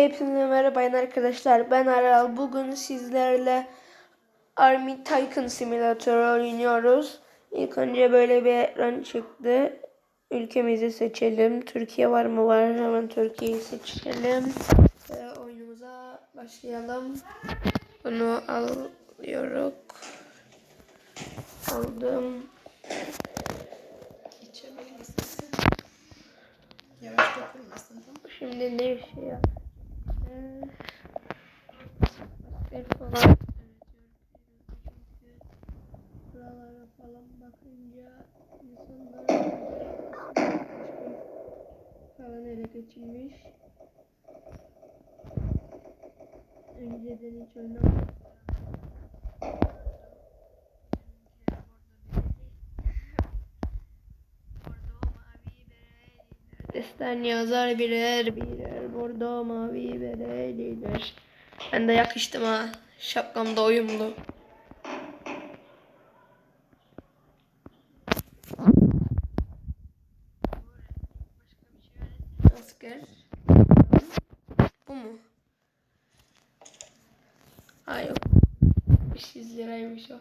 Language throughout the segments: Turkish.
Hepinize merhaba arkadaşlar. Ben Aral. Bugün sizlerle Army Tycoon Simulator oynuyoruz. İlk önce böyle bir ekran çıktı. Ülkemizi seçelim. Türkiye var mı? Var. Hemen Türkiye'yi seçelim. Ve oyunumuza başlayalım. Bunu alıyorum. Aldım. Geçebilirsin. Yavaş dokunmasın Şimdi ne şey yap? Bir falan. Buralara falan bakınca insanlar falan ele geçirmiş. Önceden hiç oynamadım. Destan yazar birer birer bordo mavi bereliler. Ben de yakıştım ha. Şapkam da uyumlu. Asker. Bu mu? Ha yok. 500 liraymış o.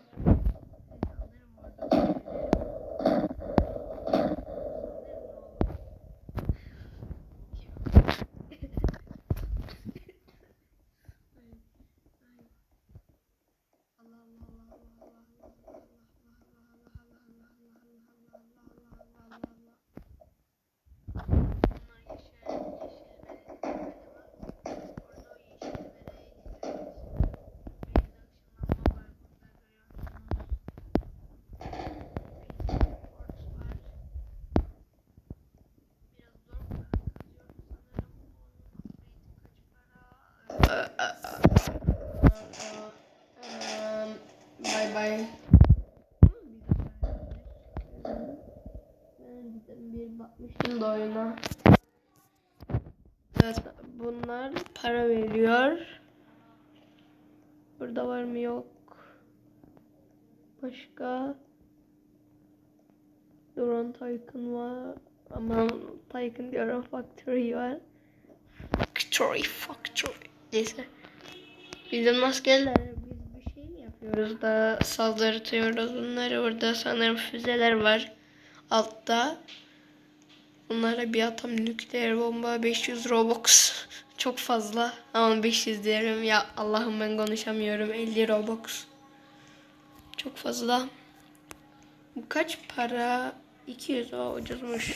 Bye bye. Ben bir bakmıştım da oyuna. Evet, bunlar para veriyor. Burada var mı yok. Başka Duran Tycoon var. Aman Tycoon diyorum Factory var. Factory, Factory. Neyse. Bizim askerler biz bir şey mi yapıyoruz da saldırtıyoruz bunları. Orada sanırım füzeler var altta. Bunlara bir atam nükleer bomba 500 Robux. Çok fazla. Ama 500 diyorum ya Allah'ım ben konuşamıyorum. 50 Robux. Çok fazla. Bu kaç para? 200 o ucuzmuş.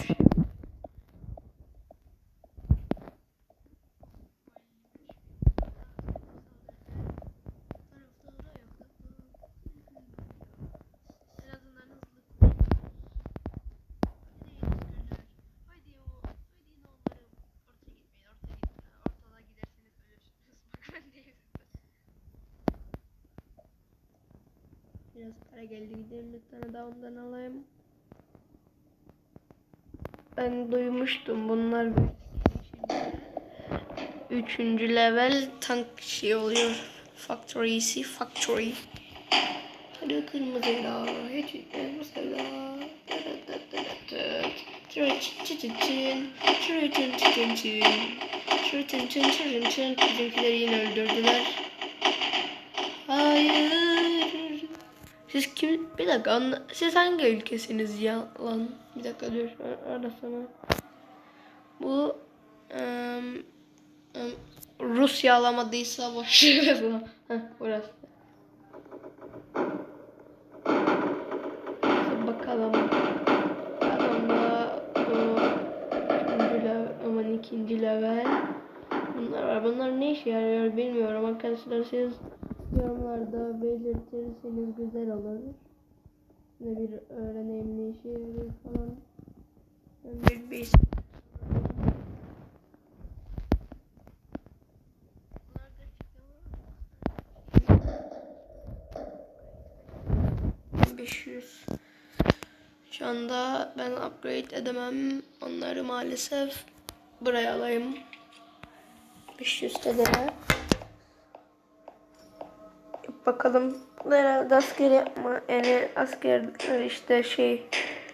Biraz para geldi gidelim bir tane daha ondan alayım. Ben duymuştum bunlar Üçüncü level tank şey oluyor. Factory'si factory. Hadi kırmızıyla hiç mesela. Bizimkileri yine öldürdüler. Hayır. Siz kim? Bir dakika. anla- Siz hangi ülkesiniz ya lan? Bir dakika dur. ar- Arasana. Bu em, em, Rusya alamadıysa boş ver lan. Heh, burası. Bakalım. Adamda bu üçüncü level, aman ikinci level. Bunlar var. Bunlar ne işe yarıyor bilmiyorum arkadaşlar. Siz yorumlarda belirtirseniz güzel olur. Ne bir öğreneyim ne işe yarıyor falan. Bir bir ...500... Şu anda ben upgrade edemem. Onları maalesef buraya alayım. 500 TL. Bakalım. Herhalde asker yapma. Yani askerler işte şey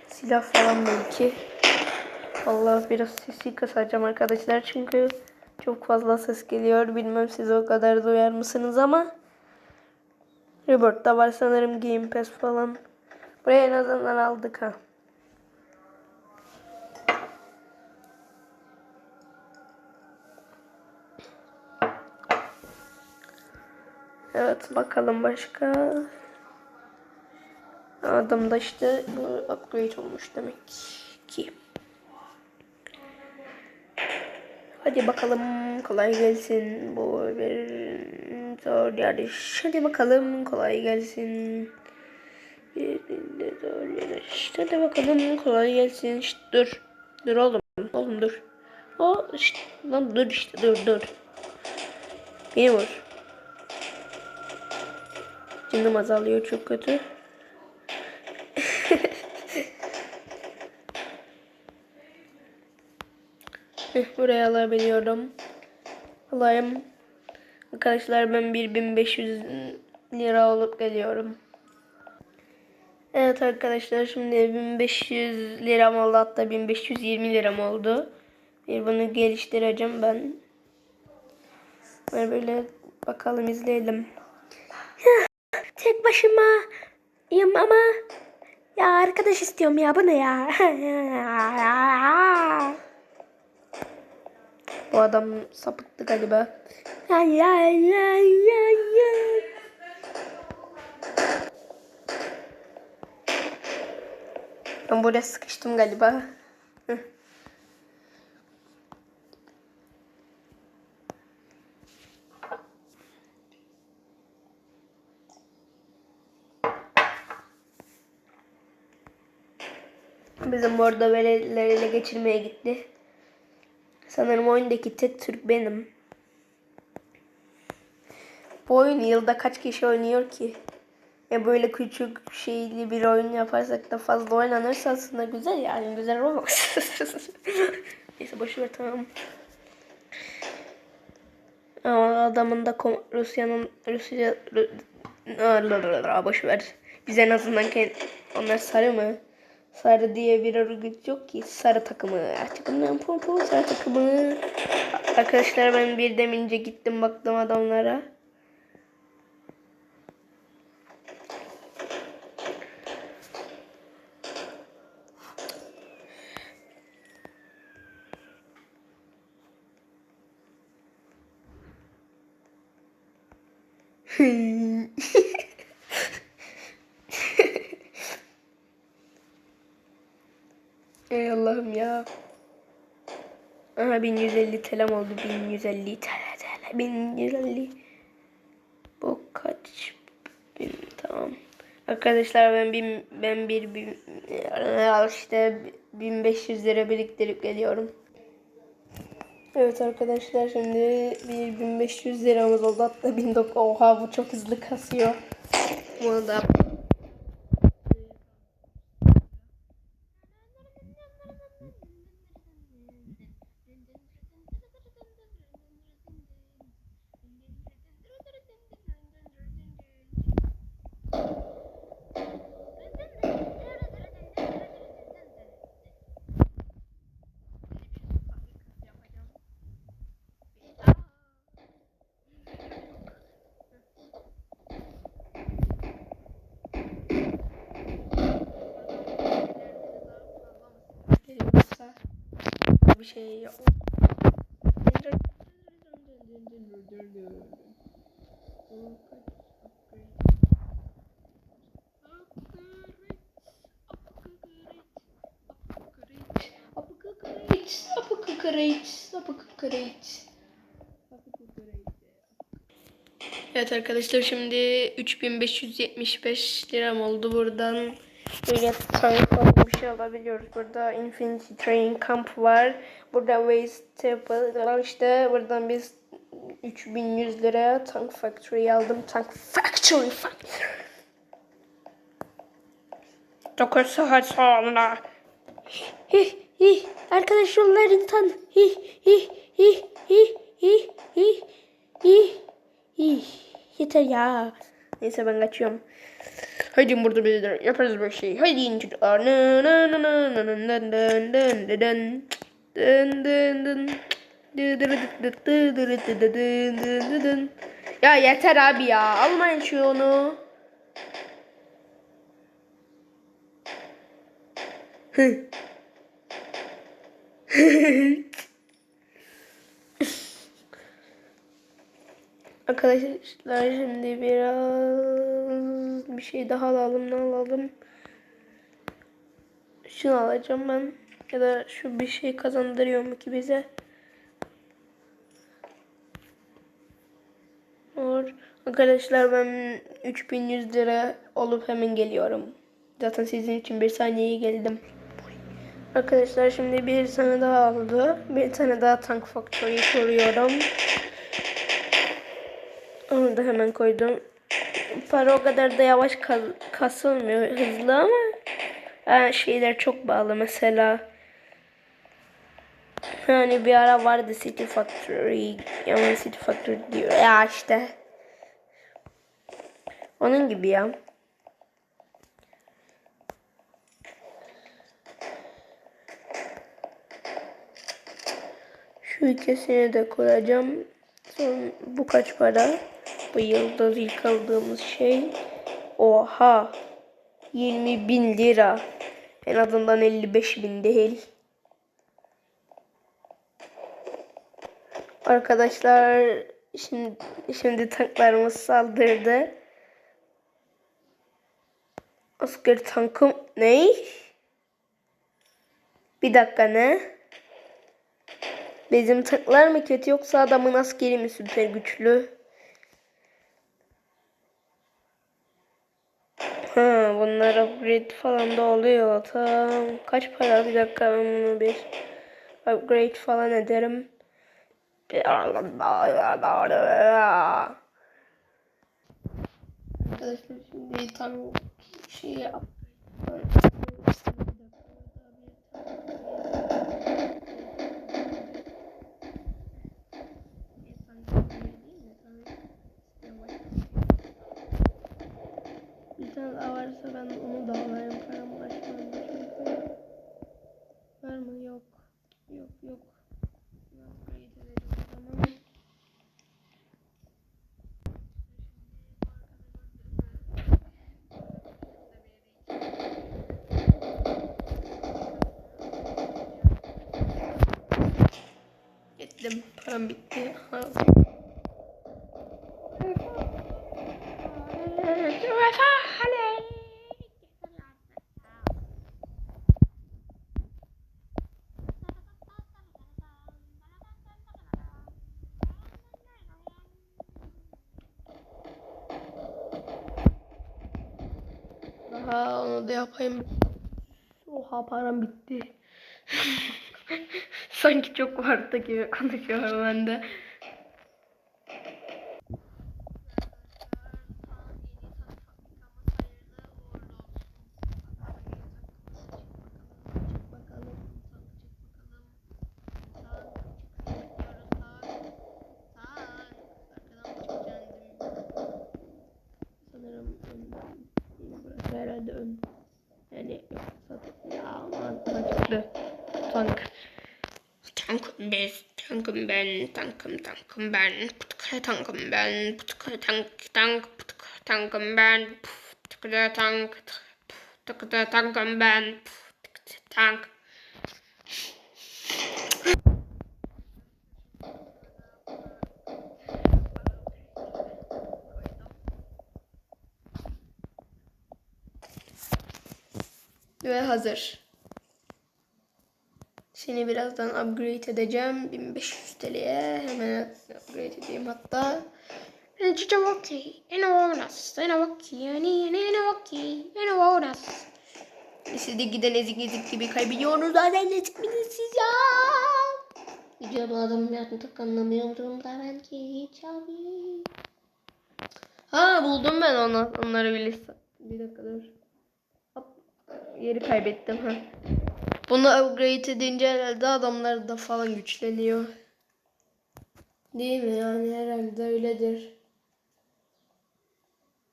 silah falan belki. Allah biraz sesi kısacağım arkadaşlar çünkü Çok fazla ses geliyor. Bilmem siz o kadar duyar mısınız ama. Rebirth'ta var sanırım Game Pass falan. Buraya en azından aldık ha. Evet bakalım başka. Adam da işte bu upgrade olmuş demek ki. Hadi bakalım kolay gelsin bu bir zor yarış. Hadi bakalım kolay gelsin. Zor yarış. Hadi bakalım kolay gelsin. Şşt, dur. Dur oğlum. Oğlum dur. O işte lan dur işte dur dur. Beni vur. Canım azalıyor çok kötü. Buraya alabiliyorum. Alayım. Arkadaşlar ben 1500 lira olup geliyorum. Evet arkadaşlar şimdi 1500 liram oldu hatta 1520 liram oldu. Bir bunu geliştireceğim ben. Böyle bakalım izleyelim. Tek başıma yım ama ya arkadaş istiyorum ya bu ne ya? Bu adam sapıttı galiba. Ay. Ben buraya sıkıştım galiba. Bizim orada veriler ele geçirmeye gitti. Sanırım oyundaki tek Türk benim. Bu oyun yılda kaç kişi oynuyor ki? Ya böyle küçük şeyli bir oyun yaparsak da fazla oynanırsa aslında güzel yani güzel olmaz. Neyse boşver tamam. Ama adamın da Rusya'nın Rusya Ru- boş ver. Biz en azından onlar sarı mı? Sarı diye bir örgüt yok ki. Sarı takımı. Takımdan pompo sarı takımı. Arkadaşlar ben bir demince gittim baktım adamlara. Ey Allah'ım ya. Aha 1150 TL'm oldu. 1150 TL TL. 1150. Bu kaç? Bin, tamam. Arkadaşlar ben bin, ben bir, bin, işte 1500 lira biriktirip geliyorum. Evet arkadaşlar şimdi bir 1500 liramız oldu hatta 1900 oha bu çok hızlı kasıyor. Bunu da Yoksa bir şey yok. Evet arkadaşlar şimdi 3575 liram oldu buradan böyle tank bir şey alabiliyoruz. Burada Infinity Train Camp var. Burada Waste Temple var işte. Buradan biz 3100 liraya Tank Factory aldım. Tank Factory Factory. 9 saat sonra. Hi hi arkadaş yollarını tan. Hi hi hi hi hi hi hi hi. Yeter ya. Neyse ben kaçıyorum. Haydi burada bir yaparız bir şey. Haydi çocuklar. Nı nı nı nı nı nı nı nı nı nı nı. Dın dın dın. Ya yeter abi ya. Almayın şu onu. Hı. Arkadaşlar şimdi biraz bir şey daha alalım ne alalım. Şunu alacağım ben. Ya da şu bir şey kazandırıyor mu ki bize? Olur. Arkadaşlar ben 3100 lira olup hemen geliyorum. Zaten sizin için bir saniyeye geldim. Arkadaşlar şimdi bir tane daha aldı. Bir tane daha Tank Factory'yi koruyorum. Onu da hemen koydum. Para o kadar da yavaş ka- kasılmıyor. Hızlı ama yani şeyler çok bağlı. Mesela hani bir ara vardı City Factory. Yani City Factory diyor. Ya işte. Onun gibi ya. Şu ikisini de koyacağım. Son bu kaç para? Bu yıldız ilk aldığımız şey. Oha. 20 bin lira. En azından 55 bin değil. Arkadaşlar şimdi şimdi tanklarımız saldırdı. Asker tankım ne? Bir dakika ne? Bizim tanklar mı kötü yoksa adamın askeri mi süper güçlü? Ha, bunlar upgrade falan da oluyor. Tamam. Kaç para? Bir dakika ben bunu bir upgrade falan ederim. Arkadaşlar şimdi tam şey yap. Tane daha varsa ben onu da alayım. Param ulaşmadı çünkü. Var mı? Yok. Yok yok. Gittim. Param bitti. Ha. Onu da yapayım. Oha param bitti. Sanki çok vardı gibi konuşuyorum ben de. Sanırım ön. Burası herhalde ön. Yani yok zaten. Ya çıktı. Tank. Tankım biz, tankım ben, tankım tankım ben, putkaya tankım ben, putkaya tank tank, putkaya tankım ben, putkaya tank, putkaya tankım ben, putkaya tank. Ve hazır. Seni birazdan upgrade edeceğim. 1500 TL'ye hemen upgrade edeyim hatta. Cici Vaki, ene oras, ene Vaki, ene ene ene Vaki, ene oras. Siz de giden ezik ezik gibi kaybediyorsunuz zaten ezik siz ya? Yüce bu adam artık anlamıyorum da ben ki hiç abi. Ha buldum ben onu, onları bilirsin. Bir dakika dur. Hop, yeri kaybettim ha. Bunu upgrade edince herhalde adamlar da falan güçleniyor. Değil mi? Yani herhalde öyledir.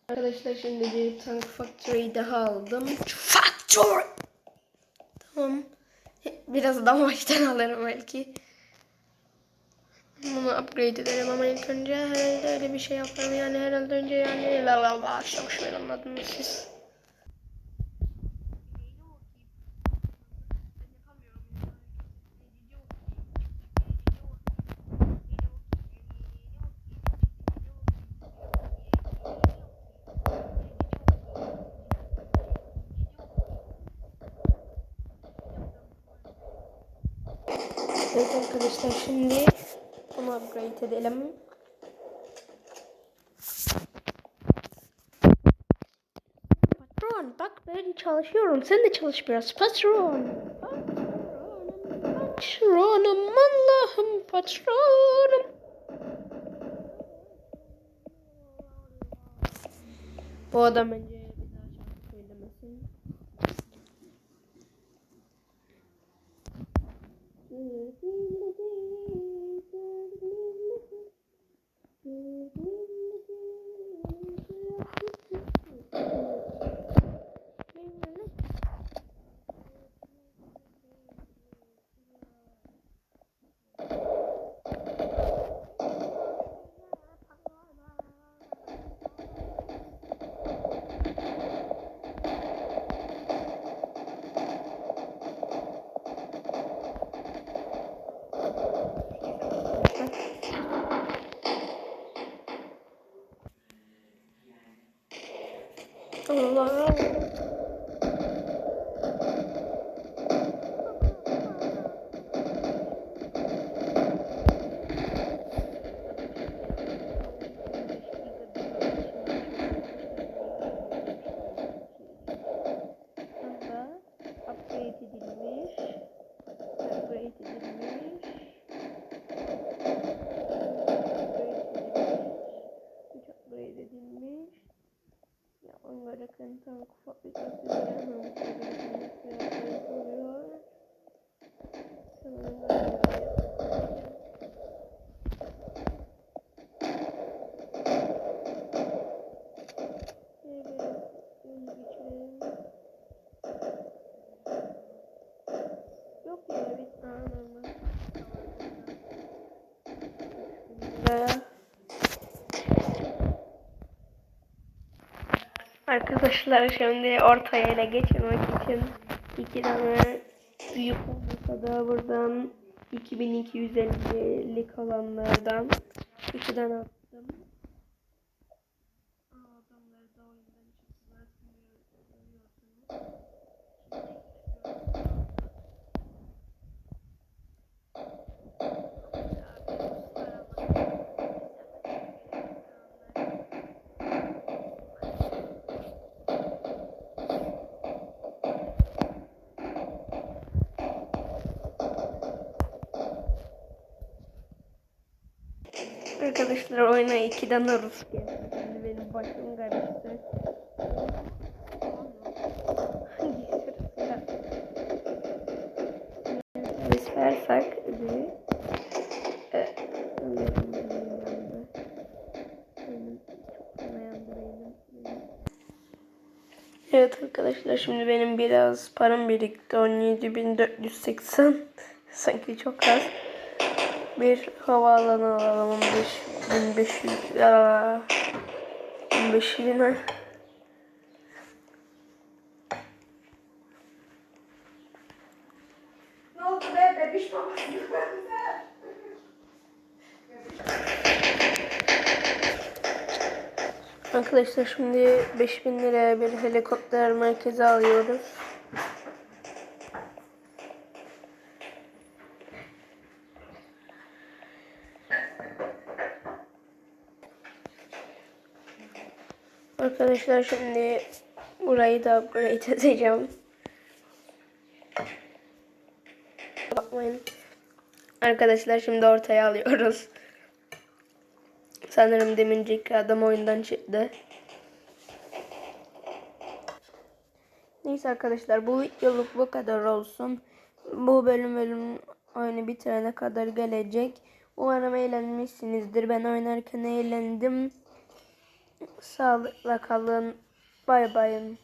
Arkadaşlar şimdi bir Tank Factory daha aldım. Factory! Tamam. Biraz daha baştan alırım belki. Onu upgrade edelim ama ilk önce herhalde öyle bir şey yapalım. Yani herhalde önce yani la la la anladınız siz. Evet arkadaşlar şimdi upgrade edelim. Patron bak ben çalışıyorum. Sen de çalış biraz. Patron. Patronum Allah'ım patronum. Bu adam bence bir daha. Allah. Burada upgrade edilmiş. Upgrade edilmiş. Üç upgrade edilmiş. Ya onlara kanıtan fabrikası yapılmış oluyor. Sanırım böyle Evet, bunu geçirelim. Yok ya bir Aa, normal. Ve Arkadaşlar şimdi ortaya ele geçirmek için iki tane büyük da buradan 2250'lik olanlardan iki tane Arkadaşlar oyuna ikiden Rus geldi. Benim başım karıştı. Bir e. Evet arkadaşlar şimdi benim biraz param birikti 17.480 sanki çok az bir havaalanı alalım 1500 ya 1500 lira. Ne oldu be bebiş babası? Arkadaşlar şimdi 5000 liraya bir helikopter merkezi alıyoruz. Arkadaşlar şimdi burayı da upgrade edeceğim. Bakmayın. Arkadaşlar şimdi ortaya alıyoruz. Sanırım deminceki adam oyundan çıktı. Neyse arkadaşlar bu videoluk bu kadar olsun. Bu bölüm bölüm oyunu bitirene kadar gelecek. Umarım eğlenmişsinizdir. Ben oynarken eğlendim. Sağlıkla kalın. Bay bay.